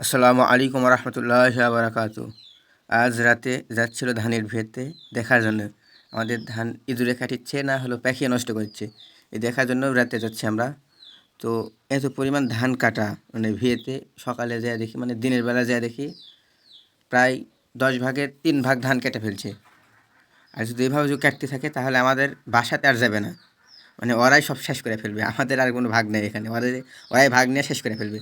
আসসালামু আলাইকুম রহমতুল্লাহ বারাকাতু আজ রাতে যাচ্ছিল ধানের ভিয়েতে দেখার জন্য। আমাদের ধান ইঁদুরে কাটিচ্ছে, না হলো পাখিয়ে নষ্ট করছে। এই দেখার জন্য রাতে যাচ্ছি আমরা। তো এত পরিমাণ ধান কাটা মানে ভিয়েতে সকালে যায় দেখি মানে দিনের বেলা যায় দেখি প্রায় দশ ভাগের তিন ভাগ ধান কেটে ফেলছে। আর যদি এইভাবে যদি কাটতে থাকে, তাহলে আমাদের বাসাতে আর যাবে না। মানে ওরাই সব শেষ করে ফেলবে। আমাদের আর কোনো ভাগ নেই এখানে। ওদের ওরাই ভাগ নিয়ে শেষ করে ফেলবে।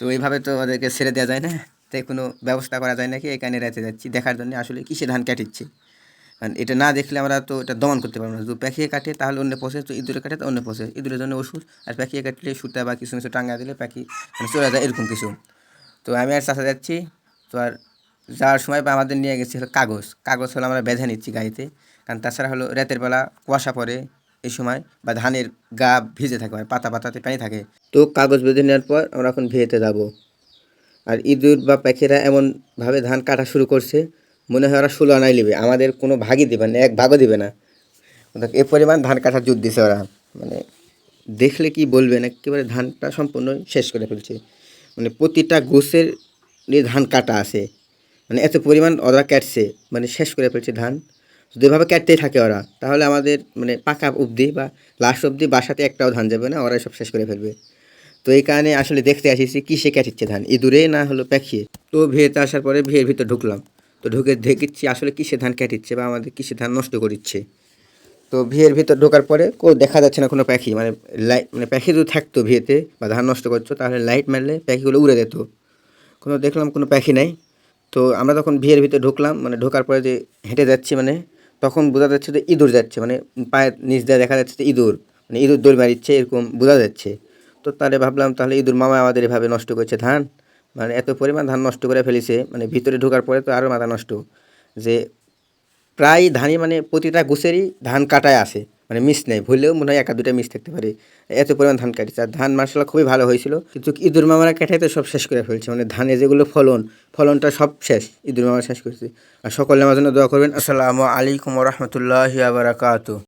তো এইভাবে তো ওদেরকে ছেড়ে দেওয়া যায় না। তাই কোনো ব্যবস্থা করা যায় নাকি? এখানে রেতে যাচ্ছি। দেখার জন্য আসলে কিসে ধান কাটিচ্ছে? কারণ এটা না দেখলে আমরা তো এটা দমন করতে পারব না। যদি প্যাকিয়ে কাটে তাহলে অন্য পোষে তো ইঁদুরে কাটে তো অন্য পোষে ইঁদুরের জন্য ওষুধ আর প্যাকিয়ে কাটলে সুতা বা কিছু কিছু টাঙ্গা দিলে প্যাকি মানে চলে যায়, এরকম কিছু। তো আমি আর চাষা যাচ্ছি। তো আর যাওয়ার সময় বা আমাদের নিয়ে গেছি হলো কাগজ। কাগজ হলো আমরা বেঁধে নিচ্ছি গাড়িতে। কারণ তাছাড়া হলো রাতের বেলা কুয়াশা পড়ে। এই সময় বা ধানের গা ভিজে থাকে মানে পাতা পাতাতে পানি থাকে। তো কাগজ বেঁধে নেওয়ার পর আমরা এখন ভিয়েতে যাব। আর ইঁদুর বা পাখিরা এমনভাবে ধান কাটা শুরু করছে, মনে হয় ওরা ষোলো আনাই নেবে। আমাদের কোনো ভাগই দেবে না, এক ভাগও দেবে না। এ পরিমাণ ধান কাটার জোর দিছে ওরা। মানে দেখলে কি বলবেন একেবারে ধানটা সম্পূর্ণ শেষ করে ফেলছে। মানে প্রতিটা গোছের ধান কাটা আছে। মানে এত পরিমাণ ওরা কাটছে মানে শেষ করে ফেলছে ধান। যদি এভাবে কাটতেই থাকে ওরা, তাহলে আমাদের মানে পাকা অবধি বা লাস্ট অবধি বাসাতে একটাও ধান যাবে না, ওরাই সব শেষ করে ফেলবে। তো এই কারণে আসলে দেখতে আসিছি কিসে কাটিচ্ছে ধান, ইঁদুরে না হলো প্যাখিয়ে তো ভিয়েতে আসার পরে ভিয়ের ভিতর ঢুকলাম। তো ঢুকে দেখিচ্ছি আসলে কিসে ধান কাটিচ্ছে বা আমাদের কিসে ধান নষ্ট করিচ্ছে। তো ভিয়ের ভিতর ঢোকার পরে কেউ দেখা যাচ্ছে না কোনো পাখি মানে লাইট মানে পাখি যদি থাকতো ভিয়েতে বা ধান নষ্ট করছ তাহলে লাইট মারলে পাখিগুলো উড়ে যেত। কোনো দেখলাম কোনো পাখি নাই। তো আমরা তখন ভিয়ের ভিতরে ঢুকলাম মানে ঢোকার পরে যে হেঁটে যাচ্ছি মানে তখন বোঝা যাচ্ছে যে ইঁদুর যাচ্ছে মানে পায়ের নিচ দিয়ে দেখা যাচ্ছে যে ইঁদুর মানে ইঁদুর দৌড় মারিচ্ছে এরকম বোঝা যাচ্ছে। তো তাহলে ভাবলাম তাহলে ইঁদুর মামা আমাদের এভাবে নষ্ট করছে ধান মানে এত পরিমাণ ধান নষ্ট করে ফেলেছে মানে ভিতরে ঢোকার পরে তো আরও মাথা নষ্ট, যে প্রায় ধানই মানে প্রতিটা গোছেরই ধান কাটায় আসে। মানে মিস নেই ভুললেও মনে হয় একা দুটা মিস থাকতে পারে। এত পরিমাণ ধান কাটিছে আর ধান মার্শাল খুবই ভালো হয়েছিল। কিন্তু ইঁদুর মামারা কাটাই তো সব শেষ করে ফেলছে। মানে ধানে যেগুলো ফলন, ফলনটা সব শেষ। ইঁদুর মামা শেষ করেছে। আর সকলে আমার জন্য দোয়া করবেন। আসসালামু আলাইকুম রহমতুল্লাহ বারাকাতু